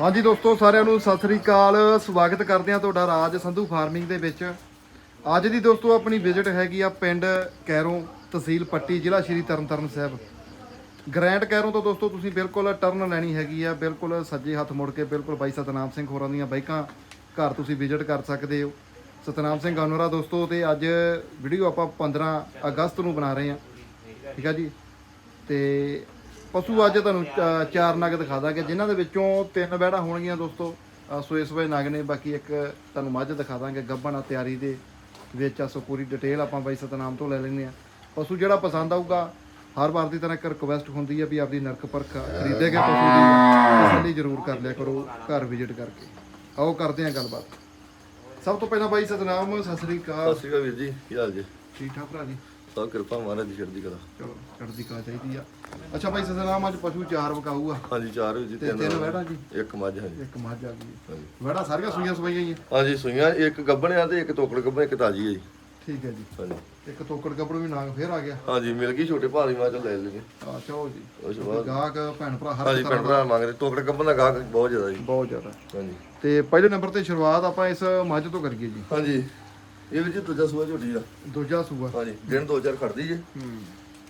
ਹਾਂਜੀ ਦੋਸਤੋ, ਸਾਰਿਆਂ ਨੂੰ ਸਤਿ ਸ੍ਰੀ ਅਕਾਲ। ਸਵਾਗਤ ਕਰਦੇ ਹਾਂ ਤੁਹਾਡਾ ਰਾਜ ਸੰਧੂ ਫਾਰਮਿੰਗ ਦੇ ਵਿੱਚ। ਅੱਜ ਦੀ ਦੋਸਤੋ, ਆਪਣੀ ਵਿਜ਼ਿਟ ਹੈਗੀ ਆ ਪਿੰਡ ਕੈਰੋਂ ਤਹਿਸੀਲ ਪੱਟੀ, ਜ਼ਿਲ੍ਹਾ ਸ਼੍ਰੀ ਤਰਨਤਾਰਨ ਸਾਹਿਬ। ਗ੍ਰੈਂਡ ਕੈਰੋਂ ਤੋਂ ਦੋਸਤੋ, ਤੁਸੀਂ ਬਿਲਕੁਲ ਟਰਨ ਲੈਣੀ ਹੈਗੀ ਆ, ਬਿਲਕੁਲ ਸੱਜੇ ਹੱਥ ਮੁੜ ਕੇ, ਬਿਲਕੁਲ ਬਾਈ ਸਤਨਾਮ ਸਿੰਘ ਹੋਰਾਂ ਦੀਆਂ ਬਾਈਕਾਂ ਘਰ ਤੁਸੀਂ ਵਿਜ਼ਿਟ ਕਰ ਸਕਦੇ ਹੋ। ਸਤਨਾਮ ਸਿੰਘ ਅਨਵਰਾ ਦੋਸਤੋ, ਤੇ ਅੱਜ ਵੀਡੀਓ ਆਪਾਂ 15 ਅਗਸਤ ਨੂੰ ਬਣਾ ਰਹੇ ਹਾਂ। ਠੀਕ ਆ ਜੀ? ਤੇ ਪਸ਼ੂ ਅੱਜ ਤੁਹਾਨੂੰ ਚਾ- ਚਾਰ ਨਗ ਦਿਖਾ ਦਾਂਗੇ ਜਿਨ੍ਹਾਂ ਦੇ ਵਿੱਚੋਂ ਤਿੰਨ ਬੈੜਾ ਹੋਣਗੀਆਂ ਦੋਸਤੋ। ਸੋਏ ਸੋਏ ਨਗ ਨੇ ਬਾਕੀ ਇੱਕ ਤੁਹਾਨੂੰ ਮੱਝ ਦਿਖਾ ਦਾਂਗੇ ਗੱਭਣ ਆ ਤਿਆਰੀ ਦੇ ਵਿੱਚ ਆ ਸੋ ਪੂਰੀ ਡਿਟੇਲ ਆਪਾਂ ਬਾਈ ਸਤਨਾਮ ਤੋਂ ਲੈ ਲੈਂਦੇ ਆ ਪਸ਼ੂ ਜਿਹੜਾ ਪਸੰਦ ਆਊਗਾ ਹਰ ਵਾਰ ਦੀ ਤਰ੍ਹਾਂ ਇੱਕ ਰਿਕਵੈਸਟ ਹੁੰਦੀ ਹੈ ਵੀ ਆਪਦੀ ਨਰਕ ਪਰਖ ਖਰੀਦੇ ਗਏ ਪਸ਼ੂ ਦੀ ਤਸੱਲੀ ਜ਼ਰੂਰ ਕਰ ਲਿਆ ਕਰੋ ਘਰ ਵਿਜ਼ਿਟ ਕਰਕੇ। ਆਓ ਕਰਦੇ ਆ ਗੱਲਬਾਤ। ਸਭ ਤੋਂ ਪਹਿਲਾਂ ਬਾਈ ਸਤਨਾਮ ਸਤਿ ਸ੍ਰੀ ਅਕਾਲ। ਸਤਿ ਸ਼੍ਰੀ ਅਕਾਲ ਵੀਰ ਜੀ ਕੀ ਹਾਲ ਜੀ? ਠੀਕ ਠਾਕ ਭਰਾ ਜੀ? ਸਭ ਕਿਰਪਾ ਮਹਾਰਾਜ ਦੀ ਚੜ੍ਹਦੀ ਕਲਾ। ਚਲੋ ਚੜ੍ਹਦੀ ਕਲਾ ਚਾਹੀਦੀ ਆ। ਅੱਛਾ ਭਾਈ ਸਤਨਾਮ ਅੱਜ ਪਸ਼ੂ ਚਾਰ ਵਕਾਊ ਆ। ਹਾਂਜੀ ਚਾਰ ਜੀ ਤੇ ਤਿੰਨ ਵਹਿੜਾਂ ਜੀ? ਇੱਕ ਮੱਝ ਹਾਂਜੀ ਇੱਕ ਮੱਝ ਆ ਗਈ ਹਾਂਜੀ। ਵੜਾ ਸਾਰੀਆਂ ਸੂਈਆਂ ਸਵਾਈਆਂ ਹੀ ਆ? ਹਾਂਜੀ ਸੂਈਆਂ ਇੱਕ ਗੱਬਣ ਆ ਤੇ ਇੱਕ ਤੋਕੜ ਗੱਬਣ ਇੱਕ ਤਾਜੀ ਹੈ ਜੀ। ਠੀਕ ਹੈ ਜੀ। ਹਾਂਜੀ। ਇੱਕ ਤੋਕੜ ਕੱਪੜ ਵੀ ਨਾਗ ਫੇਰ ਆ ਗਿਆ। ਹਾਂਜੀ ਮਿਲ ਗਈ ਛੋਟੇ ਭਾਲੀ ਮਾਂ ਚੋਂ ਲੈ ਲਈਏ। ਆ ਚਲੋ ਜੀ। ਉਸ ਤੋਂ ਬਾਅਦ ਗਾਹਕ ਭੈਣ ਭਰਾ ਹਰ ਹਾਂਜੀ ਤਰ੍ਹਾਂ ਪਿੰਡ ਭਰਾ ਮੰਗਦੇ। ਤੋਕੜ ਗੱਬਣ ਦਾ ਗਾਹਕ ਬਹੁਤ ਜ਼ਿਆਦਾ ਜੀ। ਬਹੁਤ ਜ਼ਿਆਦਾ। ਹਾਂਜੀ। ਤੇ ਪਹਿਲੇ ਨੰਬਰ ਤੇ ਸ਼ੁਰੂਆਤ ਆਪਾਂ ਇਸ ਮੱਝ ਤੋਂ ਕਰੀਏ ਜੀ। ਹਾਂਜੀ। ਇਹ ਵੀ ਜੀ ਦੂਜਾ ਸੂਆ ਝੋਟੀ ਆ ਦੂਜਾ ਸੂਆ। ਹਾਂਜੀ ਦਿਨ ਦੋ ਚਾਰ ਖੜਦੀ ਜੀ। ਹੂੰ।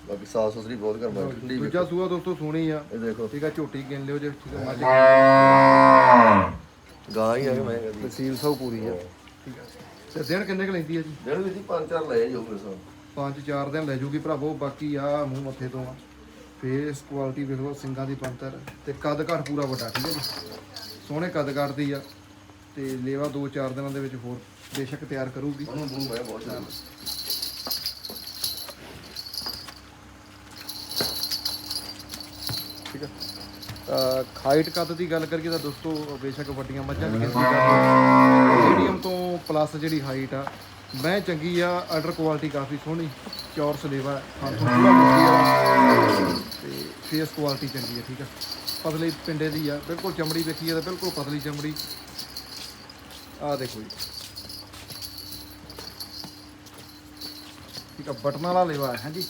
ਬਾਕੀ ਸਾਫ਼ ਸੁਥਰੀ ਬਹੁਤ ਕਰਮਾ ਠੰਡੀ ਵੀ ਦੂਜਾ ਸੂਆ ਦੋਸਤੋ ਸੋਹਣੀ ਆ। ਇਹ ਦੇਖੋ। ਠੀਕ ਆ ਝੋਟੀ ਗਿਣ ਲਿਓ ਜੇ ਠੀਕ ਆ ਮੱਝ ਗਾਂ ਹੀ ਆ ਕੇ ਮੈਂ ਕਹਿੰਦੀ ਤਸੀਲ ਸਭ ਪੂਰੀ ਆ। ਠੀਕ ਆ। ਤੇ ਦਿਨ ਕਿੰਨੇ ਕੁ ਲੈਂਦੀ ਆ ਜੀ? ਦਿਨ ਵੀ ਜੀ ਪੰਜ ਚਾਰ ਲੈ ਮੇਰੇ ਸਾਹ ਪੰਜ ਚਾਰ ਦਿਨ ਲੈ ਜੂਗੀ ਭਰਾਵੋ ਬਾਕੀ ਆ ਮੂੰਹ ਮੱਥੇ ਤੋਂ ਆ। ਫੇਸ ਕੁਆਲਿਟੀ ਵੇਖ ਲਓ ਸਿੰਘਾਂ ਦੀ ਪੰਤਰ ਤੇ ਕੱਦ ਘੱਟ ਪੂਰਾ ਵੱਡਾ ਠੀਕ ਹੈ ਜੀ? ਸੋਹਣੇ ਕੱਦ ਘੱਟ ਦੀ ਆ। ਤੇ ਲੇਵਾ 2-4 ਦਿਨਾਂ ਦੇ ਵਿੱਚ ਹੋਰ ਬੇਸ਼ੱਕ ਤਿਆਰ ਕਰੂਗੀ। ਉਹਨੂੰ ਮੂੰਹ ਮੈਂ ਬਹੁਤ ਜ਼ਿਆਦਾ। ਠੀਕ ਹੈ ਹਾਈਟ ਕੱਦ ਦੀ ਗੱਲ ਕਰੀਏ ਤਾਂ ਦੋਸਤੋ ਬੇਸ਼ੱਕ ਵੱਡੀਆਂ ਮੱਝਾਂ ਵੀ ਮੀਡੀਅਮ ਤੋਂ ਪਲੱਸ ਜਿਹੜੀ ਹਾਈਟ ਆ ਮੈਂ ਚੰਗੀ ਆ ਆਰਡਰ ਕੁਆਲਿਟੀ ਕਾਫੀ ਸੋਹਣੀ ਚੌਰਸ ਲੇਵਾ ਹਾਂ ਤੋਂ ਪੂਰਾ ਮੁੱਠੀ ਆ ਤੇ ਫੇਸ ਕੁਆਲਿਟੀ ਚੰਗੀ ਆ ਠੀਕ ਆ। ਪਤਲੀ ਪਿੰਡੇ ਦੀ ਆ ਬਿਲਕੁਲ ਚਮੜੀ ਵੇਖੀਏ ਤਾਂ ਬਿਲਕੁਲ ਪਤਲੀ ਚਮੜੀ। ਆ ਦੇਖੋ ਜੀ। ਠੀਕ ਆ ਬਟਨ ਵਾਲਾ ਲੇਵਾ ਹੈ ਜੀ?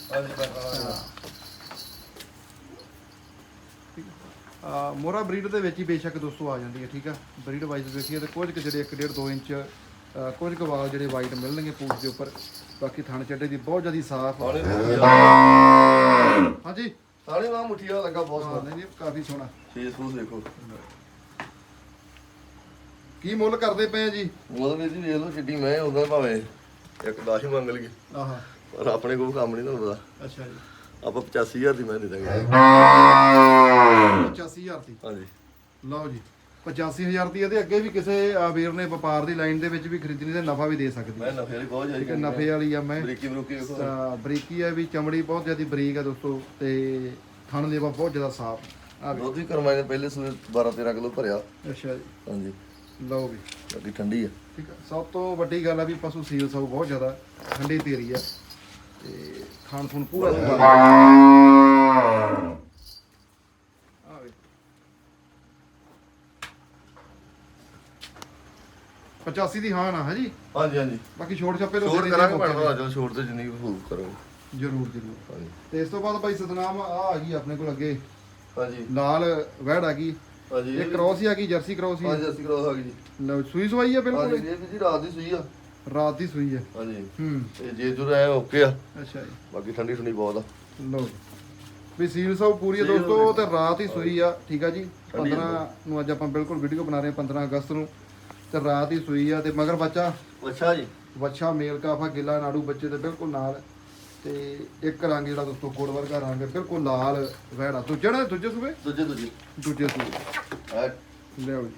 ਆ। ਮੋਰਾ ਬਰੀਡ ਦੇ ਵਿੱਚ ਹੀ ਬੇਸ਼ੱਕ ਦੋਸਤੋ ਆ ਜਾਂਦੀ ਹੈ ਠੀਕ ਆ? ਬਰੀਡ ਵਾਈਜ਼ ਵੇਖੀਏ ਤੇ ਕੁਝ ਕੁ ਜਿਹੜੇ 1.5 2 ਇੰਚ ਕੁਝ ਕੁ ਵਾਲ ਜਿਹੜੇ ਵਾਈਟ ਮਿਲਣਗੇ ਪੂਛ ਦੇ ਉੱਪਰ ਬਾਕੀ ਥਣ ਚੱਡੇ ਦੀ ਬਹੁਤ ਜ਼ਿਆਦਾ ਸਾਫ਼ ਹਾਂਜੀ? ਸਾਲੇ ਵਾਂ ਮੁੱਠੀਆ ਲੱਗਾ ਬਹੁਤ ਸੋਹਣਾ ਨਹੀਂ ਜੀ ਕਾਫੀ ਸੋਹਣਾ। ਫੇਸ ਫੂਸ ਦੇਖੋ। ਕੀ ਮੁੱਲ ਕਰਦੇ ਪਏ ਆ ਜੀ? ਉਹਦਾ ਵੀ ਜੀ ਵੇਖ ਲਓ ਕਿੱਡੀ ਮੈਂ ਉਹਦਾ ਭਾਵੇਂ ਇੱਕ 10 ਹੀ ਮੰਗ ਲਈਏ। ਆਹਾ। ਪਰ ਆਪਣੇ ਕੋਲ ਕੰਮ ਨਹੀਂ ਤੁਹਾਨੂੰ ਪਤਾ। ਅੱਛਾ ਜੀ। ਆਪਾਂ 85000 ਦੀ ਮੈਂ ਦੇ ਦਾਂਗੇ। 85000 ਦੀ? ਹਾਂਜੀ। ਲਓ ਜੀ 85000 ਦੀ ਇਹਦੇ ਅੱਗੇ ਵੀ ਕਿਸੇ ਵੀਰ ਨੇ ਵਪਾਰ ਦੀ ਲਾਈਨ ਦੇ ਵਿੱਚ ਵੀ ਖਰੀਦਣੀ ਤੇ ਨਫਾ ਵੀ ਦੇ ਸਕਦੀ ਮੈਂ ਨਫੇ ਵਾਲੀ ਬਹੁਤ ਠੀਕ ਹੈ ਜਾਈ ਨਫੇ ਵਾਲੀ ਆ ਮੈਂ। ਬਰੀਕੀ ਬਰੂਕੀ ਵੇਖੋ। ਤਾਂ ਬਰੀਕੀ ਹੈ ਵੀ ਚਮੜੀ ਬਹੁਤ ਜ਼ਿਆਦਾ ਬਰੀਕ ਹੈ ਦੋਸਤੋ ਤੇ ਥਣ ਲੇਵਾ ਬਹੁਤ ਜ਼ਿਆਦਾ ਸਾਫ਼। ਆ ਦੁੱਧ ਵੀ ਕਰਮਾਈ ਨੇ ਪਹਿਲੇ ਸੂਏ 12 13 ਕਿਲੋ ਭਰਿਆ। ਅੱਛਾ ਜੀ। ਹਾਂਜੀ। ਲਓ ਵੀ। ਬਾਕੀ ਠੰਡੀ ਆ। ਠੀਕ ਹੈ ਸਭ ਤੋਂ ਵੱਡੀ ਗੱਲ ਆ ਵੀ ਪਸ਼ੂ ਸੀਲ ਸਭ ਬਹੁਤ ਜ਼ਿਆਦਾ ਠੰਡੀ ਤੇਰੀ ਆ। ਤੇ ਖਾਣ ਖੂਣ ਪੂਰਾ ਸੁਭਾਅ ਆ ਵੇ। 85 ਦੀ ਹਾਂ ਨਾ ਹੈ ਜੀ ਹਾਂਜੀ ਹਾਂਜੀ। ਬਾਕੀ ਛੋੜ ਛੱਪੇ ਤੋਂ ਦੇ ਦੇ ਕਰਾਂਗੇ ਮੌਕੇ ਭੈਣ ਚਲੋ ਛੋਟ ਤੇ ਜਿੰਨੀ ਕੁ ਹੋਊ ਕਰਾਂਗੇ ਜ਼ਰੂਰ ਜ਼ਰੂਰ। ਹਾਂਜੀ। ਤੇ ਇਸ ਤੋਂ ਬਾਅਦ ਭਾਈ ਸਤਨਾਮ ਆ ਆ ਗਈ ਆਪਣੇ ਕੋਲ ਅੱਗੇ। ਹਾਂਜੀ। ਲਾਲ ਵਹਿੜ ਆ ਗਈ। ਹਾਂਜੀ ਇਹ ਕ੍ਰੋਸ ਹੀ ਆ ਗਈ ਜਰਸੀ ਕ੍ਰੋਸ ਹੀ ਹਾਂਜੀ ਅਸੀਂ ਆ ਗਈ ਜੀ। ਲਓ ਸੂਈ ਸਵਾਈ ਆ ਬਿਲਕੁਲ? ਹਾਂਜੀ ਇਹ ਵੀ ਜੀ ਰਾਤ ਦੀ ਸੂਈ ਆ। ਰਾਤ ਦੀ ਸੂਈ ਆ। ਹਾਂਜੀ ਹੂੰ। ਤੇ ਜੇ ਜੁਰ ਐ ਓਕੇ ਆ। ਅੱਛਾ ਜੀ। ਬਾਕੀ ਠੰਡੀ ਠੰਡੀ ਬਹੁਤ ਆ। ਲਓ ਵੀ ਸੀਲ ਸਭ ਪੂਰੀ ਆ ਸੀਲ ਦੋਸਤੋ ਤੇ ਰਾਤ ਹੀ ਸੂਈ ਆ ਠੀਕ ਆ ਜੀ? ਠੰਡੀ 15 ਨੂੰ ਅੱਜ ਆਪਾਂ ਬਿਲਕੁਲ ਵੀਡੀਓ ਬਣਾ ਰਹੇ ਹਾਂ 15 ਅਗਸਤ ਨੂੰ। ਤੇ ਰਾਤ ਹੀ ਸੂਈ ਆ ਤੇ ਮਗਰ ਬੱਚਾ? ਅੱਛਾ ਜੀ। ਵੱਛਾ ਮੇਲ ਕਾਫਾ ਗਿੱਲਾ ਨਾੜੂ ਬੱਚੇ ਦੇ ਬਿਲਕੁਲ ਨਾਲ। ਤੇ ਇੱਕ ਰੰਗ ਜਿਹੜਾ ਦੋਸਤੋ ਗੁੜ ਵਰਗਾ ਰੰਗ ਹੈ ਬਿਲਕੁਲ ਲਾਲ ਵਹਿੜਾ ਦੂਜੇ ਨੇ ਦੂਜੇ ਸੂਬੇ? ਦੂਜੇ ਦੂਜੇ। ਦੂਜੇ ਸੂਬੇ। ਐ ਲਿਆਓ ਜੀ।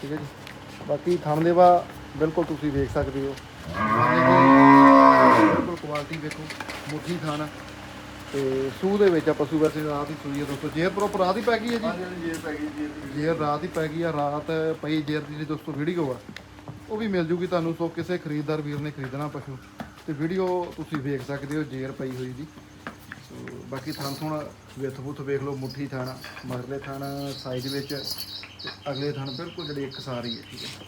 ਠੀਕ ਹੈ ਜੀ। ਬਾਕੀ ਥਣ ਦੇਵਾ ਬਿਲਕੁਲ ਤੁਸੀਂ ਵੇਖ ਸਕਦੇ ਹੋ। ਬਿਲਕੁਲ ਕੁਆਲਿਟੀ ਵੇਖੋ। ਮੁੱਠੀ ਥਣ ਤੇ ਸੂਹ ਦੇ ਵਿੱਚ ਆ ਪਸ਼ੂ ਵੈਸੇ ਰਾਤ ਹੀ ਸੂਈ ਹੈ ਦੋਸਤੋ। ਜੇਰ ਪ੍ਰੋਪਰ ਰਾਤ ਹੀ ਪੈ ਗਈ ਹੈ ਜੀ? ਹਾਂਜੀ ਹਾਂਜੀ ਜੇ ਪੈ ਗਈ ਜੀ ਜੇਰ ਰਾਤ ਹੀ ਪੈ ਗਈ ਆ ਰਾਤ ਪਈ ਜੇਰ ਦੀ ਜਿਹੜੀ ਦੋਸਤੋ ਵੀਡੀਓ ਆ ਉਹ ਵੀ ਮਿਲ ਜੂਗੀ ਤੁਹਾਨੂੰ। ਸੋ ਕਿਸੇ ਖਰੀਦਦਾਰ ਵੀਰ ਨੇ ਖਰੀਦਣਾ ਪਸ਼ੂ ਤੇ ਵੀਡੀਓ ਤੁਸੀਂ ਵੇਖ ਸਕਦੇ ਹੋ ਜੇਰ ਪਈ ਹੋਈ ਦੀ ਸੋ ਬਾਕੀ ਥਾਂ ਥੋੜਾ ਵਿੱਥ ਬੁੱਥ ਵੇਖ ਲਓ ਮੁੱਠੀ ਥਾਣਾ ਮਗਰਲੇ ਥਾਣਾ ਸਾਈਜ਼ ਵਿੱਚ ਤੇ ਅਗਲੇ ਥਾਣ ਬਿਲਕੁਲ ਜਿਹੜੇ ਇੱਕ ਸਾਰ ਹੈ ਠੀਕ ਹੈ।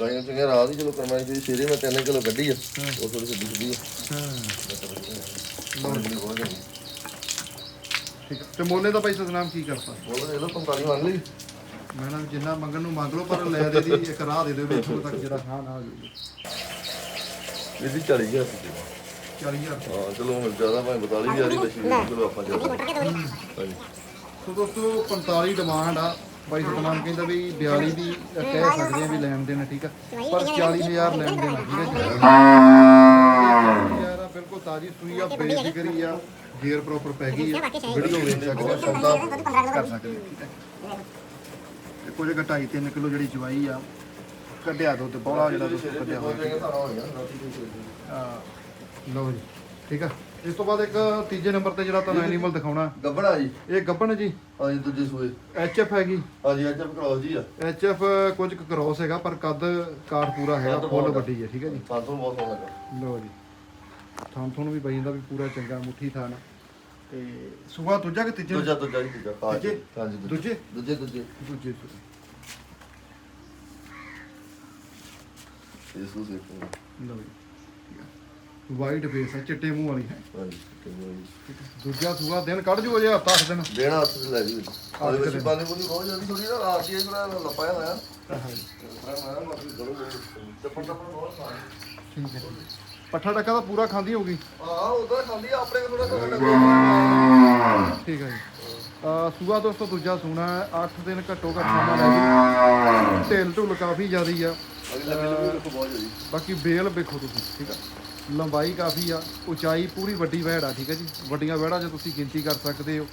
ਗਾਈਆਂ ਚੰਗੀਆਂ ਰਾਤ ਹੀ ਚਲੋ ਕਰਮਾਂ ਦੀ ਸ਼ੇਰੇ ਮੈਂ 3 ਕਿਲੋ ਕੱਢੀ ਆ ਉਹ ਥੋੜੀ ਸਿੱਧੀ ਸਿੱਧੀ ਆ। ਹਾਂ। ਬਹੁਤ ਜ਼ਿਆਦਾ। ਠੀਕ ਹੈ। ਤੇ ਮੋਲੇ ਦਾ ਭਾਈ ਸਤਨਾਮ ਕੀ ਕਰਤਾ? ਉਹ ਇਹ ਲੋ 45 ਮੰਨ ਲਈ। ਮੈਂ ਨਾ ਜਿੰਨਾ ਮੰਗਣ ਨੂੰ ਮੰਗ ਲਓ ਪਰ ਲੈ ਦੇ ਦੀ ਇੱਕ ਰਾਹ ਦੇ ਦਿਓ ਵੀ ਇੱਥੋਂ ਤੱਕ ਜਿਹੜਾ ਹਾਂ ਨਾ ਹੋ ਜਾਊਗੀ ਇਹਦੀ 40000 ਸੀ 40000 ਹਾਂ ਚਲੋ ਹੁਣ ਜ਼ਿਆਦਾ ਭਾਵੇਂ 42000 ਦੀ ਲੱਛੀ ਚਲੋ ਆਪਾਂ ਜ਼ਿਆਦਾ ਹਾਂਜੀ। ਸੋ ਦੋਸਤੋ 45 ਡਿਮਾਂਡ ਆ। ਬਾਈ ਸਤਨਾਮ ਕਹਿੰਦਾ ਵੀ 42 ਦੀ ਕਹਿ ਸਕਦੇ ਆ ਵੀ ਲੈਣ ਦੇਣ ਠੀਕ ਆ? ਪਰ 40000 ਲੈਣ ਦੇਣ ਆ, ਠੀਕ ਜੀ ਯਾਰ ਆ ਬਿਲਕੁਲ ਤਾਜੀ ਸੂਈ ਆ ਬੇਫਿਕਰੀ ਆ ਗੇਅਰ ਪ੍ਰੋਪਰ ਪੈ ਗਈ ਆ ਵੀਡੀਓ ਵੇਖ ਸਕਦੇ ਆ ਸੌਦਾ ਕਰ ਸਕਦੇ ਆ, ਠੀਕ ਤੇ ਕੁਝ ਘਟਾਈ 3 ਕਿਲੋ ਜਿਹੜੀ ਚਵਾਈ ਆ ਕੱਢਿਆ ਦੁੱਧ ਬੋਲਾ ਜਿਹੜਾ ਦੁੱਧ ਕੱਢਿਆ ਹੋਇਆ ਹਾਂ। ਲਓ ਜੀ ਠੀਕ ਆ? ਇਸ ਤੋਂ ਬਾਅਦ ਇੱਕ ਤੀਜੇ ਨੰਬਰ ਤੇ ਜਿਹੜਾ ਤੁਹਾਨੂੰ ਐਨੀਮਲ ਦਿਖਾਉਣਾ। ਗੱਬੜਾ ਜੀ। ਇਹ ਗੱਬਣ ਜੀ। ਹਾਂਜੀ ਦੂਜੇ ਸੂਏ। ਐਚਐਫ ਹੈਗੀ। ਹਾਂਜੀ ਆਪ ਕਰਾਓ ਜੀ ਆ। ਐਚਐਫ ਕੁਝ ਕੁ ਕ੍ਰੋਸ ਹੈਗਾ ਪਰ ਕੱਦ ਕਾਠ ਪੂਰਾ ਹੈਗਾ ਫੁੱਲ। ਵੱਡੀ ਹੈ ਠੀਕ ਹੈ ਜੀ। ਸਾਨੂੰ ਬਹੁਤ ਸੋਹਣਾ ਲੱਗਾ ਲਓ ਜੀ। ਥਾਂ ਤੁਹਾਨੂੰ ਵੀ ਬਈ ਦਾ ਵੀ ਪੂਰਾ ਚੰਗਾ ਮੁੱਠੀ ਥਾਨ ਤੇ ਸੁਬਾ ਦੂਜਾ ਕਿ ਤੀਜਾ? ਦੂਜਾ ਦੂਜਾ ਜੀ ਦੂਜਾ? ਹਾਂਜੀ ਦੂਜੇ? ਦੂਜੇ? ਦੂਜੇ ਦੂਜੇ। ਇਹ ਸੂ ਸੇ ਲਓ ਜੀ। ਵਾਈਟ ਫੇਸ ਹੈ ਚਿੱਟੇ ਮੂੰਹ ਵਾਲੀ ਹੈ। ਹਾਂਜੀ ਕਿੰਨੇ ਹੈ। ਦੂਜਾ ਸੂਆ ਦਿਨ ਕੱਢ ਜੂ ਅਜੇ ਹੱਥ ਅੱਠ ਦਿਨ। ਦੇਣਾ ਹੱਥ ਲੈ ਜੀ। ਆਹ। ਵਿੱਚ ਪਾਣੀ ਪੂਰੀ ਬਹੁਤ ਜਲਦੀ ਥੋੜੀ ਨਾ ਰਾਤ ਹੀ ਥੋੜਾ ਲਪਾਇਆ ਹੋਇਆ। ਮੈਂ ਮੈਂ ਮਤਲਬ ਕਰੋ ਤੇ ਪੱਟਾ ਪੱਟਾ ਬਹੁਤ ਖਾਣੀ ਠੀਕ ਹੈ। ਪੱਠਾ ਟੱਕਾ ਤਾਂ ਪੂਰਾ ਖਾਂਦੀ ਹੋਊਗੀ। ਹਾਂ ਉਹਦਾ ਖਾਂਦੀ ਆ, ਆਪਣੇ ਕੋਲ ਥੋੜਾ ਥੋੜਾ ਠੀਕ ਹੈ ਜੀ। ਆ ਸੂਆ ਦੋਸਤੋ ਦੂਜਾ ਸੂਣਾ 8 ਦਿਨ ਘੱਟੋ ਘੱਟ ਸਮਾਂ ਲੈ ਜੀ। ਢਿੱਲ ਢੁੱਲ ਕਾਫੀ ਜ਼ਿਆਦੀ ਆ। ਅਗਲੇ ਬਹੁਤ ਬਾਕੀ ਬੇਲ ਵੇਖੋ ਤੁਸੀਂ ਠੀਕ ਆ। ਲੰਬਾਈ ਕਾਫੀ ਆ ਉਚਾਈ ਪੂਰੀ ਵੱਡੀ ਵਹਿੜ ਆ ਠੀਕ ਆ ਜੀ? ਵੱਡੀਆਂ ਵਹਿੜਾਂ 'ਚ ਤੁਸੀਂ ਗਿਣਤੀ ਕਰ ਸਕਦੇ ਹੋ।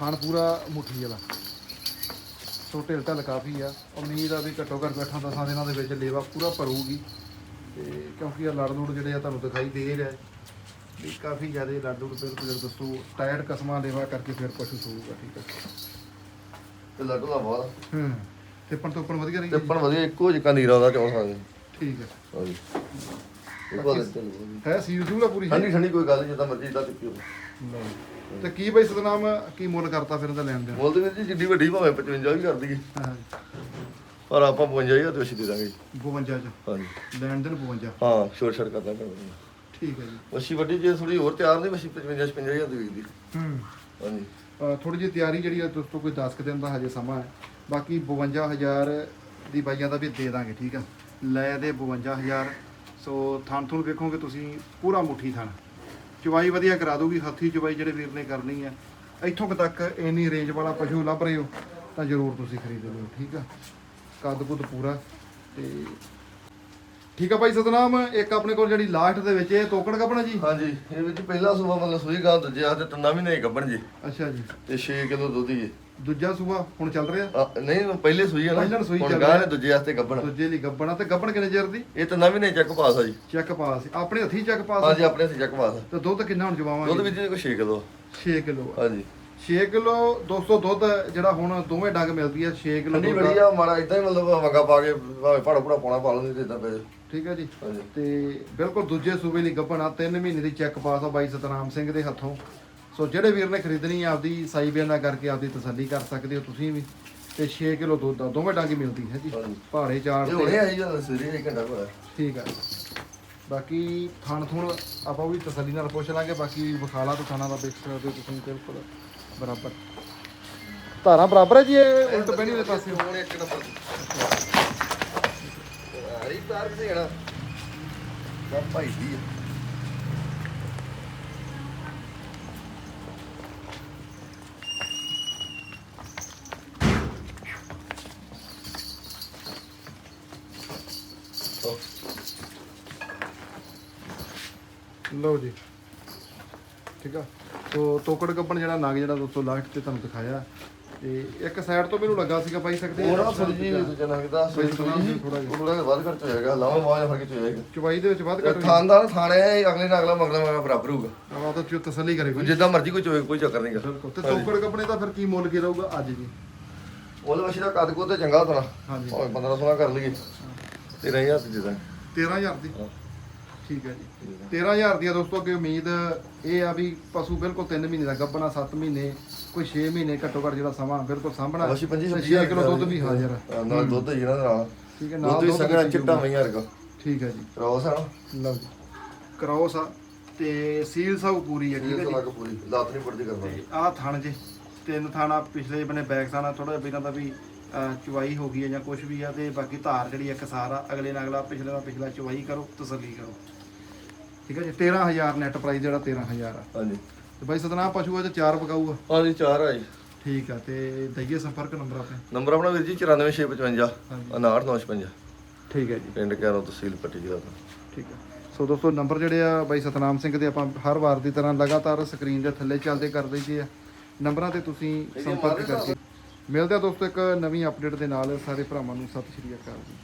ਥਣ ਪੂਰਾ ਮੁੱਠੀ ਵਾਲਾ। ਸੋ ਢਿੱਲ ਢੱਲ ਕਾਫੀ ਆ। ਉਮੀਦ ਆ ਵੀ ਘੱਟੋ ਘੱਟ ਬੈਠਾਂ ਦਸਾਂ ਦਿਨਾਂ ਦੇ ਵਿੱਚ ਲੇਵਾ ਪੂਰਾ ਭਰੂਗੀ। ਤੇ ਕਿਉਂਕਿ ਆ ਲੜ ਲੂੜ ਜਿਹੜੇ ਆ ਤੁਹਾਨੂੰ ਦਿਖਾਈ ਦੇ ਰਿਹਾ ਵੀ ਕਾਫੀ ਜ਼ਿਆਦਾ ਲੜ ਲੂੜ ਬਿਲਕੁਲ ਜਦੋਂ ਦੋਸਤੋ ਟਾਇਰਡ ਕਸਮਾਂ ਲੇਵਾ ਕਰਕੇ ਫਿਰ ਪਸ਼ੂ ਸੂਗਾ ਠੀਕ ਆ ਤੇ ਲੱਡੂ ਦਾ ਬਹੁਤ ਹੂੰ। ਤੇ ਪਣ ਤੋਂ ਪਣ ਵਧੀਆ ਰਹੀ ਹੈ ਜੀ? ਵਧੀਆ ਇੱਕੋ ਜਿਹਾ ਨੀਰਾ ਉਹਦਾ ਚੌਂ ਸਕਦੇ ਠੀਕ ਹੈ। ਹਾਂਜੀ। ਹੈ ਸੀਲ ਸੂਲ ਆ ਪੂਰੀ ਠੰਡੀ ਠੰਡੀ ਕੋਈ ਗੱਲ ਨਹੀਂ ਜਿੱਦਾਂ ਮਰਜ਼ੀ ਇਦਾਂ ਟਿੱਕੀ ਹੋਵੇ। ਤੇ ਕੀ ਬਈ ਸਤਨਾਮ ਕੀ ਮੁੱਲ ਕਰਤਾ ਫਿਰ ਇਹਦਾ ਲੈਣ ਦੇਣ? ਬੋਲਦੇ ਵੀਰ ਜੀ ਜਿੱਡੀ ਵੱਡੀ ਭਾਵੇਂ 55 ਵੀ ਕਰ ਦਈਏ। ਪਰ ਆਪਾਂ 55000 ਤੇ ਅਸੀਂ ਦੇ ਦਾਂਗੇ ਜੀ। 52 ਚ? ਹਾਂਜੀ। ਲੈਣ ਦੇਣ 52 ਹਾਂ ਛੜ ਕਰ ਦਾਂਗੇ ਠੀਕ ਹੈ ਜੀ। ਵਸ਼ੀ ਵੱਡੀ ਜੇ ਥੋੜੀ ਹੋਰ ਤਿਆਰ ਨਹੀਂ ਵਸ਼ੀ 55 55000 ਦੀ ਵਿਕਦੀ ਹੂੰ। ਹਾਂਜੀ। ਥੋੜੀ ਜਿਹੀ ਤਿਆਰੀ ਜਿਹੜੀ ਆ ਦੋਸਤੋ ਕੋਈ 10 ਕੁ ਦਿਨ ਦਾ ਹਜੇ ਸਮਾਂ ਹੈ। ਬਾਕੀ 52000 ਦੀ ਬਾਈਆਂ ਦਾ ਵੀ ਦੇ ਦਾਂਗੇ ਠੀਕ ਆ? ਲੈ ਦੇ 52000 ਸੋ ਥਣ ਥੁਣ ਦੇਖੋਗੇ ਤੁਸੀਂ, ਪੂਰਾ ਮੁੱਠੀ ਥਣ ਚਵਾਈ ਵਧੀਆ ਕਰਾ ਦੂਗੀ ਹੱਥੀ ਚਵਾਈ ਜਿਹੜੇ ਵੀਰ ਨੇ ਕਰਨੀ ਆ। ਇੱਥੋਂ ਤੱਕ ਇੰਨੀ ਰੇਂਜ ਵਾਲਾ ਪਸ਼ੂ ਲੱਭ ਰਹੇ ਹੋ, ਤਾਂ ਜ਼ਰੂਰ ਤੁਸੀਂ ਖਰੀਦ ਲਿਓ, ਠੀਕ ਆ? ਕੱਦ ਕੁੱਦ ਪੂਰਾ, ਤੇ ਠੀਕ ਆ ਭਾਈ ਸਤਨਾਮ ਇੱਕ ਆਪਣੇ ਕੋਲ ਜਿਹੜੀ ਲਾਸਟ ਦੇ ਵਿੱਚ ਇਹ ਤੋਕੜ ਕੱਪਣਾ ਜੀ? ਹਾਂਜੀ ਇਹ ਵਿੱਚ ਪਹਿਲਾ ਸੂਆ ਮਤਲਬ ਸੂਈ ਗਾਂ ਦੂਜੇ ਆ ਤੇ ਤੰਨਾ ਵੀ ਨਹੀਂ ਗੱਬਣ ਜੀ। ਅੱਛਾ ਜੀ। ਤੇ 6 ਕਿਲੋ ਦੁੱਧ ਹੀ ਦੂਜਾ ਸੂਆ ਹੁਣ ਚੱਲ ਰਿਹਾ? ਨਹੀਂ ਪਹਿਲੇ ਸੂਈ ਆ ਪਹਿਲਾਂ ਨਾ ਹੁਣ ਗਾਂ ਰਹੀ। ਨੇ ਦੂਜੇ ਵਾਸਤੇ ਗੱਬਣ ਦੂਜੇ ਲਈ ਗੱਬਣਾ ਤੇ ਗੱਬਣ ਕਿੰਨੇ ਚਿਰ ਦੀ? ਇਹ ਤੰਨਾ ਵੀ ਨਹੀਂ ਚੱਕ ਪਾਸ ਆ ਜੀ। ਚੈੱਕ ਪਾਸ ਆਪਣੇ ਹੱਥੀ ਚੈੱਕ ਪਾਸ ਹਾਂਜੀ ਆਪਣੇ ਸੀ ਚੱਕ ਪਾਸ ਤੇ ਦੁੱਧ ਕਿੰਨਾ ਹੁਣ ਦੁੱਧ ਜਵਾਵਾਂਗੇ ਵਿੱਚ ਕੋਈ 6 ਕਿਲੋ 6 ਕਿਲੋ ਹਾਂਜੀ। 6 ਕਿਲੋ 200 ਦੁੱਧ ਜਿਹੜਾ ਹੁਣ ਦੋਵੇਂ ਡੰਗ ਮਿਲਦੀ ਆ 6 ਕਿਲੋ ਠੰਡੀ ਬੜੀ ਆ ਮਾੜਾ ਇਦਾਂ ਹੀ ਮਤਲਬ ਵਗਾ ਪਾ ਕੇ ਭਾਵੇਂ ਭਾੜਾ ਭੂੜਾ ਪਾਉਣਾ ਪਾ ਤੇ ਇਦਾਂ ਪਏ ਠੀਕ ਹੈ ਜੀ। ਤੇ ਬਿਲਕੁਲ ਦੂਜੇ ਸੂਬੇ ਲਈ ਗੱਬਣਾ 3 ਮਹੀਨੇ ਦੀ ਚੈੱਕ ਪਾਸ ਆ ਬਾਈ ਸਤਨਾਮ ਸਿੰਘ ਦੇ ਹੱਥੋਂ। ਸੋ ਜਿਹੜੇ ਵੀਰ ਨੇ ਖਰੀਦਣੀ ਆ ਆਪਦੀ ਸਾਈ ਬਿਆਨਾ ਕਰਕੇ ਆਪਦੀ ਤਸੱਲੀ ਕਰ ਸਕਦੇ ਹੋ ਤੁਸੀਂ ਵੀ। ਤੇ 6 ਕਿਲੋ ਦੁੱਧ ਆ ਦੋਵੇਂ ਡੰਗ ਮਿਲਦੀ ਹੈ ਜੀ। ਭਾਰੇ ਚਾਰ ਤੇ ਹੁਣੇ ਆਈ ਜਾਂ ਸਵੇਰੇ ਇੱਕ ਘੰਟਾ ਹੋਇਆ ਠੀਕ ਆ। ਬਾਕੀ ਥਣ ਥੁਣ ਆਪਾਂ ਵੀ ਤਸੱਲੀ ਨਾਲ ਪੁੱਛ ਲਾਂਗੇ ਬਾਕੀ ਵਿਖਾਲਾ ਦੁਕਾਨਾਂ ਦਾ ਦੇਖ ਸਕਦੇ ਤੁਸੀਂ ਬਿਲਕੁਲ। ਬਰਾਬਰ। ਧਾਰਾਂ ਬਰਾਬਰ ਹੈ ਜੀ ਇਹ? ਉਲਟ ਪੈਣੀ ਦੇ ਪਾਸੇ। ਹੁਣ ਇੱਕ ਨੰਬਰ ਹਰੀ ਤਾਰ ਕਿਥੇ ਗਣਾ ਕਾ ਭਾਈ ਦੀ ਲਓ ਜੀ। ਠੀਕ ਆ? ਸੋ ਤੋਕੜ ਕੱਪਣ ਜਿਹੜਾ ਨਗ ਜਿਹੜਾ ਦੋਸਤੋ ਲਾਸਟ ਤੇ ਤੁਹਾਨੂੰ ਦਿਖਾਇਆ। ਤੇ ਇੱਕ ਸਾਈਡ ਤੋਂ ਮੈਨੂੰ ਲੱਗਾ ਸੀਗਾ ਪਾਈ ਸਕਦੇ ਆ। ਥੋੜੀ ਜੀ ਜਨਾ ਕਿਦਾ ਭਾਈ ਸੁਣਾ ਦਿਓ ਥੋੜ੍ਹਾ ਜਿਹਾ। ਥੋੜਾ ਜਿਹਾ। ਵੱਧ ਘੱਟ ਹੋਏਗਾ ਲਾਵਾ ਮਾਵਾ ਫੜ ਕੇ ਚੋਏਗਾ ਚਵਾਈ ਦੇ ਵਿੱਚ ਵੱਧ ਘੱਟ ਖਾਨਦਾਨ ਖਾਣੇ ਅਗਲੇ ਨਾਲ ਅਗਲਾ ਮਗਲਾ ਮਗਲਾ ਬਰਾਬਰ ਹੋਊਗਾ। ਆਵਾ ਤਾਂ ਚੋ ਤਸੱਲੀ ਕਰੇ ਕੋਈ। ਜਿੱਦਾਂ ਮਰਜ਼ੀ ਕੋਈ ਚੋਏ ਕੋਈ ਚੱਕਰ ਨਹੀਂਗਾ। ਬਿਲਕੁਲ। ਤੇ ਤੋਕੜ ਕੱਪਣੇ ਦਾ ਫਿਰ ਕੀ ਮੁੱਲ ਕੀ ਰਹੂਗਾ ਅੱਜ ਜੀ? ਉਹਦੇ ਵਸ਼ੀ ਦਾ ਕੱਦ ਕੋ ਤੇ ਚੰਗਾ ਹੋਣਾ ਹਾਂਜੀ। ਭਾਵੇਂ 15 16 ਕਰ ਲਈਏ। 13000 ਤੇ ਦੇ ਦਾਂ 13000 ਦੀ। ਠੀਕ ਹੈ ਜੀ। 13000 ਦੀ ਆ ਦੋਸਤੋ ਅੱਗੇ ਉਮੀਦ ਇਹ ਆ ਵੀ ਪਸ਼ੂ ਬਿਲਕੁਲ 3 ਮਹੀਨੇ ਦਾ ਗੱਭਣਾ 7 ਮਹੀਨੇ ਕੋਈ 6 ਮਹੀਨੇ ਘੱਟੋ ਘੱਟ ਜਿਹੜਾ ਸਮਾਂ ਬਿਲਕੁਲ ਸਾਂਭਣਾ ਵਸ਼ੀ 25 6 ਕਿਲੋ ਦੁੱਧ ਵੀ ਹਾਜ਼ਰ ਆ ਨਾਲ ਦੁੱਧ ਹੀ ਦੇ ਨਾਲ ਠੀਕ ਹੈ ਨਾਲ ਦੁੱਧ ਸੰਘਣਾ ਵੀ ਚਿੱਟਾ ਮਈਆਂ ਵਰਗਾ। ਠੀਕ ਹੈ ਜੀ। ਰੋਸ ਆ ਲਓ ਜੀ। ਕ੍ਰੋਸ ਆ ਤੇ ਸੀਲ ਸਭ ਪੂਰੀ ਹੈ ਠੀਕ ਹੈ ਜੀ। ਪੂਰੀ। ਲਾਤ ਨਹੀਂ ਪੜਦੀ ਕਰਨਾ। ਤੇ ਆਹ ਥਣ ਜੇ ਤਿੰਨ ਥਾਣਾ ਪਿਛਲੇ ਬਨੇ ਬੈਕ ਥਾਣਾ ਥੋੜਾ ਜਿਹਾ ਇਹਨਾਂ ਦਾ ਵੀ ਚੁਵਾਈ ਹੋ ਗਈ ਹੈ ਜਾਂ ਕੁਝ ਵੀ ਆ ਤੇ ਬਾਕੀ ਧਾਰ ਜਿਹੜੀ ਇੱਕ ਸਾਰ ਆ ਅਗਲੇ ਨਾਲ ਅਗਲਾ ਪਿਛਲੇ ਨਾਲ ਪਿਛਲਾ ਚੁਵਾਈ ਕਰੋ ਤਸੱਲੀ ਕਰੋ। ਠੀਕ ਹੈ ਜੀ 13000 ਨੈਟ ਪ੍ਰਾਈਸ ਜਿਹੜਾ 13000 ਆ। ਹਾਂਜੀ। ਤੇ ਬਾਈ ਸਤਨਾਮ ਪਸ਼ੂ ਆ ਤੇ ਚਾਰ ਪਕਾਊ ਆ। ਹਾਂਜੀ ਚਾਰ ਆ ਜੀ। ਠੀਕ ਆ ਤੇ ਦਈਏ ਸੰਪਰਕ ਨੰਬਰ ਆਪਣੇ? ਨੰਬਰ ਆਪਣਾ ਵੀਰ ਜੀ 94655 ਹਾਂਜੀ। 5955 ਠੀਕ ਹੈ ਜੀ। ਪਿੰਡ ਕੈਰੋਂ ਤਹਿਸੀਲ ਪੱਟੀ ਜ਼ਿਲ੍ਹਾ ਤੋਂ ਠੀਕ ਹੈ ਸੋ ਦੋਸਤੋ ਨੰਬਰ ਜਿਹੜੇ ਆ ਬਾਈ ਸਤਨਾਮ ਸਿੰਘ ਦੇ ਆਪਾਂ ਹਰ ਵਾਰ ਦੀ ਤਰ੍ਹਾਂ ਲਗਾਤਾਰ ਸਕਰੀਨ ਦੇ ਥੱਲੇ ਚੱਲਦੇ ਕਰ ਦਈਏ ਆ। ਨੰਬਰਾਂ ਤੇ ਤੁਸੀਂ ਸੰਪਰਕ ਕਰਕੇ ਮਿਲਦੇ ਆ ਦੋਸਤੋ ਇੱਕ ਨਵੀਂ ਅਪਡੇਟ ਦੇ ਨਾਲ। ਸਾਰੇ ਭਰਾਵਾਂ ਨੂੰ ਸਤਿ ਸ਼੍ਰੀ ਅਕਾਲ ਜੀ।